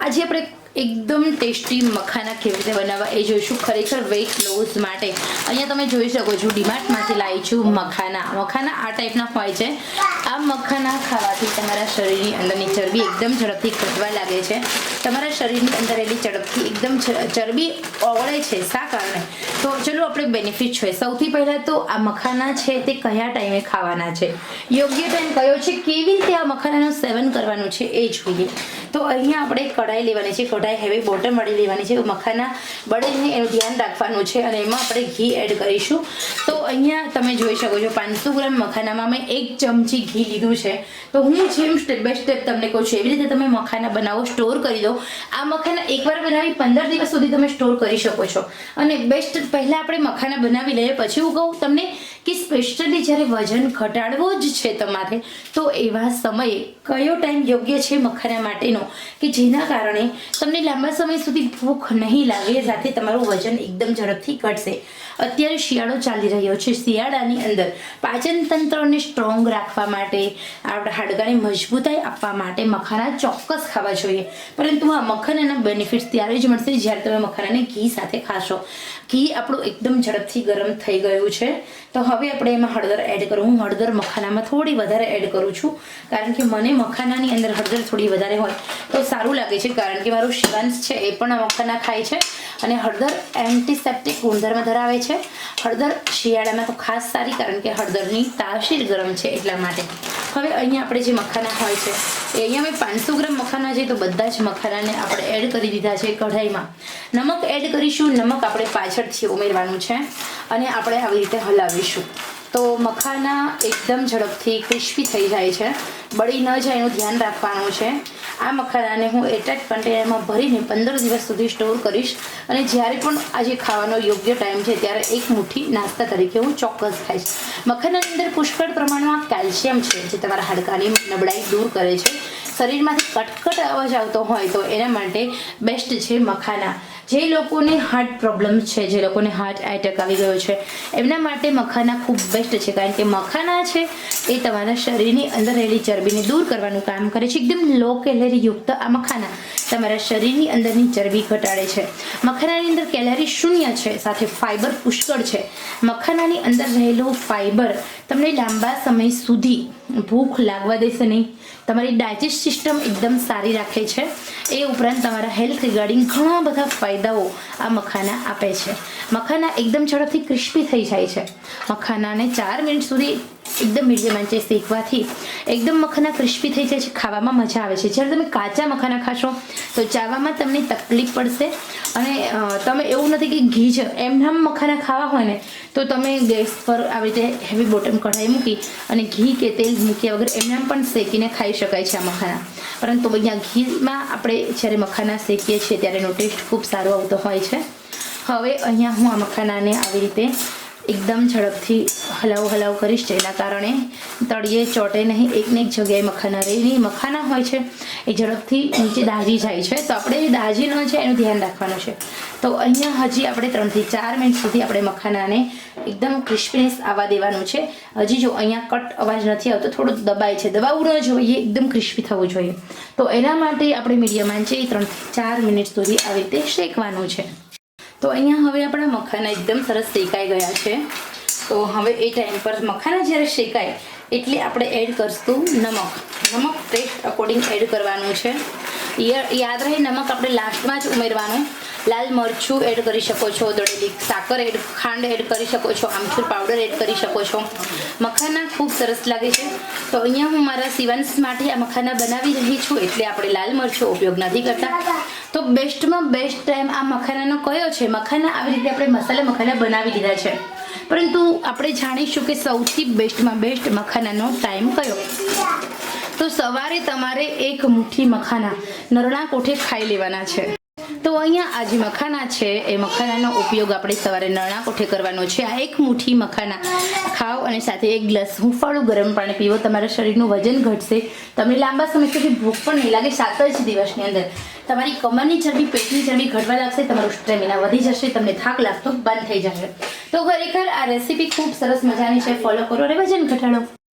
આજે આપણે એકદમ ટેસ્ટી મખાના કેવી રીતે બનાવવા એ જોઈશું ખરેખર વેઇટ લોસ માટે. અહીંયા તમે જોઈ શકો છો ડીમાર્ટમાંથી લાવી છું મખાના. મખાના આ ટાઈપના હોય છે. આ મખાના ખાવાથી તમારા શરીરની અંદરની ચરબી એકદમ ઝડપથી ઘટવા લાગે છે. તમારા શરીરની અંદર રહેલી ઝડપથી એકદમ ચરબી ઓગળે છે શા કારણે? તો ચલો આપણે બેનિફિટ છે સૌથી પહેલાં તો આ મખાના છે તે કયા ટાઈમે ખાવાના છે? યોગ્ય ટાઈમ કયો છે? કેવી રીતે આ મખાનાનું સેવન કરવાનું છે એ જોઈએ. તો અહીંયા આપણે કઢાઈ લેવાની છે. કઢાઈ હેવી બોટમ મળી લેવાની છે મખાના બળે નહીં એનું ધ્યાન રાખવાનું છે અને એમાં આપણે ઘી એડ કરીશું. તો અહીંયા તમે જોઈ શકો છો, પાંચસો ગ્રામ મખાનામાં મેં એક ચમચી ઘી લીધું છે. તો હું જેમ સ્ટેપ બાય સ્ટેપ તમને કહું છું, એવી રીતે તમે મખાના બનાવો સ્ટોર કરી દો. આ મખાના એકવાર બનાવી પંદર દિવસ સુધી તમે સ્ટોર કરી શકો છો. અને બેસ્ટ પહેલાં આપણે મખાના બનાવી લઈએ, પછી હું કહું તમને કે સ્પેશિયલી જ્યારે વજન ઘટાડવો જ છે તમારે, તો એવા સમયે કયો ટાઈમ યોગ્ય છે મખાના માટેનો? કે જેના કારણે તમને લાંબા સમય સુધી ભૂખ નહીં લાગે સાથે તમારું વજન એકદમ ઝડપથી ઘટશે. અત્યારે શિયાળો ચાલી રહ્યો છે. શિયાળાની અંદર પાચન તંત્રને સ્ટ્રોંગ રાખવા માટે આપણા હાડકાને મજબૂતાઈ આપવા માટે મખાના ચોક્કસ ખાવા જોઈએ. પરંતુ આ મખાનાના બેનિફિટ્સ ત્યારે જ મળશે જ્યારે તમે મખાનાને ઘી સાથે ખાશો. ઘી આપણું એકદમ ઝડપથી ગરમ થઈ ગયું છે. તો હવે આપણે એમાં હળદર એડ કરું. હું હળદર મખાનામાં થોડી વધારે એડ કરું છું. કારણ કે મને મખાનાની અંદર હળદર થોડી વધારે હોય. તો સારું લાગે છે, કારણ કે મારું શિવાંશ છે એ પણ મખાના ખાય છે. અને હળદર એન્ટીસેપ્ટિક ગુણધર્મ ધરાવે છે. હળદર શિયાળામાં તો ખાસ સારી, કારણ કે હળદરની તાસીર ગરમ છે એટલા માટે. હવે અહીંયા આપણે જે મખાના હોય છે એ અહીંયા મેં પાંચસો ગ્રામ મખાના છે, તો બધા જ મખાનાને આપણે એડ કરી દીધા છે કઢાઈમાં. નમક એડ કરીશું, નમક આપણે પાછળથી ઉમેરવાનું છે અને આપણે આવી રીતે હલાવીશું. તો મખાના એકદમ ઝડપથી ક્રિસ્પી થઈ જાય છે. બળી ન જાય એનું ધ્યાન રાખવાનું છે. આ મખાનાને હું એટેચ કન્ટેનરમાં ભરીને પંદર દિવસ સુધી સ્ટોર કરીશ. અને જ્યારે પણ આજે ખાવાનો યોગ્ય ટાઈમ છે, ત્યારે એક મુઠ્ઠી નાસ્તા તરીકે હું ચોક્કસ ખાઈશ. મખાનાની અંદર પુષ્કળ પ્રમાણમાં કેલ્શિયમ છે, જે તમારા હાડકાની નબળાઈ દૂર કરે છે. શરીરમાંથી કટકટ અવાજ આવતો હોય તો એના માટે બેસ્ટ છે મખાના. જે લોકોને હાર્ટ પ્રોબ્લેમ છે, જે લોકોને હાર્ટ એટેક આવી ગયો છે, એમના માટે મખાના ખૂબ બેસ્ટ છે. કારણ કે મખાના છે, એ તમારા શરીરની અંદર રહેલી ચરબીને દૂર કરવાનું કામ કરે છે. એકદમ લો કેલેરી યુક્ત આ મખાના. તમારા શરીરની અંદરની ચરબી ઘટાડે છે. મખાનાની અંદર કેલરી શૂન્ય છે, સાથે ફાઈબર પુષ્કળ છે. મખાનાની અંદર રહેલું ફાઈબર તમને લાંબા સમય સુધી ભૂખ લાગવા દેશે નહીં. તમારી ડાયજેસ્ટ સિસ્ટમ એકદમ સારી રાખે છે. એ ઉપરાંત તમારા હેલ્થ રિગાર્ડિંગ ઘણા બધા ફાયદાઓ આ મખાના આપે છે. મખાના એકદમ ઝડપથી ક્રિસ્પી થઈ જાય છે. મખાનાને ચાર મિનિટ સુધી એકદમ મીડિયમ આંચે શેકવાથી એકદમ મખાના ક્રિસ્પી થઈ જાય છે, ખાવામાં મજા આવે છે. જ્યારે તમે કાચા મખાના ખાશો, તો ચાવામાં તમને તકલીફ પડશે અને તમે એવું નથી કે ઘી જ એમનામ મખાના ખાવા હોય ને, તો તમે ગેસ પર આવી રીતે હેવી બોટમ કઢાઈ મૂકી અને ઘી કે તેલ મૂક્યા વગર એમનામ પણ શેકીને ખાઈ શકાય છે આ મખાના. પરંતુ અહીંયા ઘીમાં આપણે જ્યારે મખાના શેકીએ છીએ, ત્યારે એનો ટેસ્ટ ખૂબ સારો આવતો હોય છે. હવે અહીંયા હું આ મખાનાને આવી રીતે એકદમ ઝડપથી હલાવ હલાવ કરીશ. જેના કારણે તળિયે ચોટે નહીં, એકને એક જગ્યાએ મખાના રહે નહીં. મખાના હોય છે, એ ઝડપથી નીચે દાજી જાય છે. તો આપણે એ દાજી ન જાય, એનું ધ્યાન રાખવાનું છે. તો અહીંયા હજી આપણે ત્રણથી ચાર મિનિટ સુધી આપણે મખાનાને એકદમ ક્રિસ્પીનેસ આવવા દેવાનું છે. હજી જો અહીંયા કટ અવાજ નથી આવતો, થોડું દબાય છે. દબાવવું ન જોઈએ, એકદમ ક્રિસ્પી થવું જોઈએ. તો એના માટે આપણે મીડિયમ આંચે ત્રણથી ચાર મિનિટ સુધી આવી રીતે શેકવાનું છે. તો અહીંયા હવે આપણા મખાના એકદમ સરસ શેકાઈ ગયા છે. તો હવે એ ટાઈમ પર મખાના જ્યારે શેકાય, એટલે આપણે એડ કરશું નમક. નમક ટેસ્ટ અકોર્ડિંગ એડ કરવાનું છે. યાદ રહે, નમક આપણે લાસ્ટમાં જ ઉમેરવાનું. લાલ મરચું એડ કરી શકો છો, દળેલી સાકર એડ ખાંડ એડ કરી શકો છો, આમચૂર પાવડર એડ કરી શકો છો. મખાના ખૂબ સરસ લાગે છે. તો અહીંયા હું મારા સિવન્સ માટે આ મખાના બનાવી રહી છું, એટલે આપણે લાલ મરચું ઉપયોગ નથી કરતા. તો બેસ્ટમાં બેસ્ટ ટાઈમ આ મખાનાનો કયો છે? મખાના આવી રીતે આપણે મસાલા મખાના બનાવી દીધા છે. પરંતુ આપણે જાણીશું કે સૌથી બેસ્ટમાં બેસ્ટ મખાનાનો ટાઈમ કયો? તો સવારે તમારે એક મુઠ્ઠી મખાના નરણા કોઠે ખાઈ લેવાના છે. તો અહીંયા આ જે મખાના છે, એ મખાનાનો ઉપયોગ આપણે સવારે નરણા કોઠે કરવાનો છે. આ એક મુઠ્ઠી મખાના ખાઓ અને સાથે એક ગ્લાસ હુંફાળું ગરમ પાણી પીવો. તમારા શરીરનું વજન ઘટશે. તમને લાંબા સમય સુધી ભૂખ પણ નહીં લાગે, સાત જ દિવસની અંદર. તમારી કમરની ચરબી, પેટની ચરબી ઘટવા લાગશે, તમારું સ્ટેમિના વધી જશે, તમને થાક લાગતો બંધ થઈ જશે. તો ખરેખર આ રેસીપી ખૂબ સરસ મજાની છે. ફોલો કરો અને વજન ઘટાડો.